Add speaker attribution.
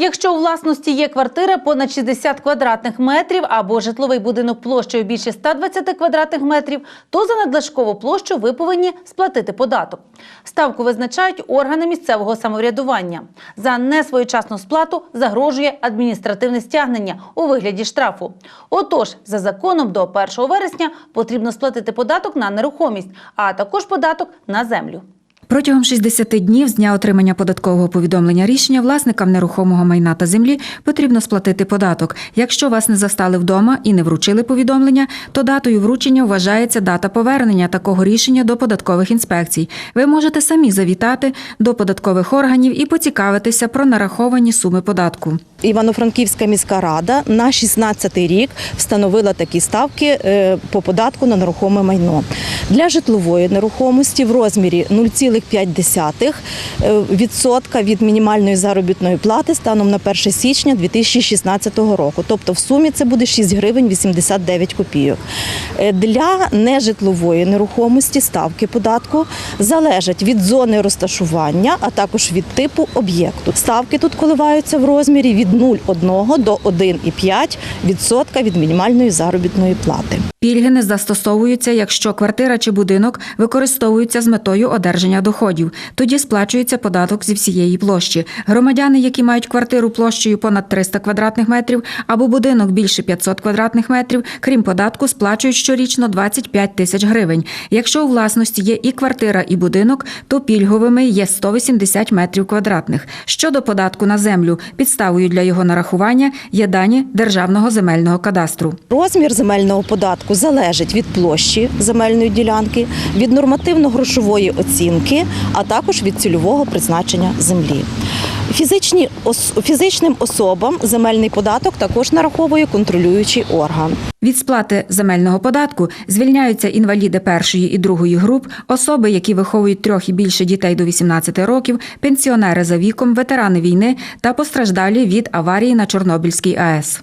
Speaker 1: Якщо у власності є квартира понад 60 квадратних метрів або житловий будинок площею більше 120 квадратних метрів, то за надлишкову площу ви повинні сплатити податок. Ставку визначають органи місцевого самоврядування. За несвоєчасну сплату загрожує адміністративне стягнення у вигляді штрафу. Отож, за законом до 1 вересня потрібно сплатити податок на нерухомість, а також податок на землю.
Speaker 2: Протягом 60 днів з дня отримання податкового повідомлення рішення власникам нерухомого майна та землі потрібно сплатити податок. Якщо вас не застали вдома і не вручили повідомлення, то датою вручення вважається дата повернення такого рішення до податкових інспекцій. Ви можете самі завітати до податкових органів і поцікавитися про нараховані суми податку.
Speaker 3: Івано-Франківська міська рада на 16-й рік встановила такі ставки е, по податку на нерухоме майно. Для житлової нерухомості в розмірі 0,5 е, відсотка від мінімальної заробітної плати станом на 1 січня 2016 року. Тобто в сумі це буде 6 гривень 89 копійок. Е, Для нежитлової нерухомості ставки податку залежать від зони розташування, а також від типу об'єкту. Ставки тут коливаються в розмірі від 0,1 до 1,5 відсотка від мінімальної заробітної плати.
Speaker 2: Пільги не застосовуються, якщо квартира чи будинок використовуються з метою одержання доходів. Тоді сплачується податок зі всієї площі. Громадяни, які мають квартиру площею понад 300 квадратних метрів або будинок більше 500 квадратних метрів, крім податку, сплачують щорічно 25 тисяч гривень. Якщо у власності є і квартира, і будинок, то пільговими є 180 метрів квадратних. Щодо податку на землю, підставою для його нарахування є дані Державного земельного кадастру.
Speaker 3: Розмір земельного податку залежить від площі земельної ділянки, від нормативно-грошової оцінки, а також від цільового призначення землі. Фізичні ос- фізичним особам земельний податок також нараховує контролюючий орган.
Speaker 2: Від сплати земельного податку звільняються інваліди першої і другої груп, особи, які виховують трьох і більше дітей до 18 років, пенсіонери за віком, ветерани війни та постраждалі від аварії на Чорнобильській АЕС.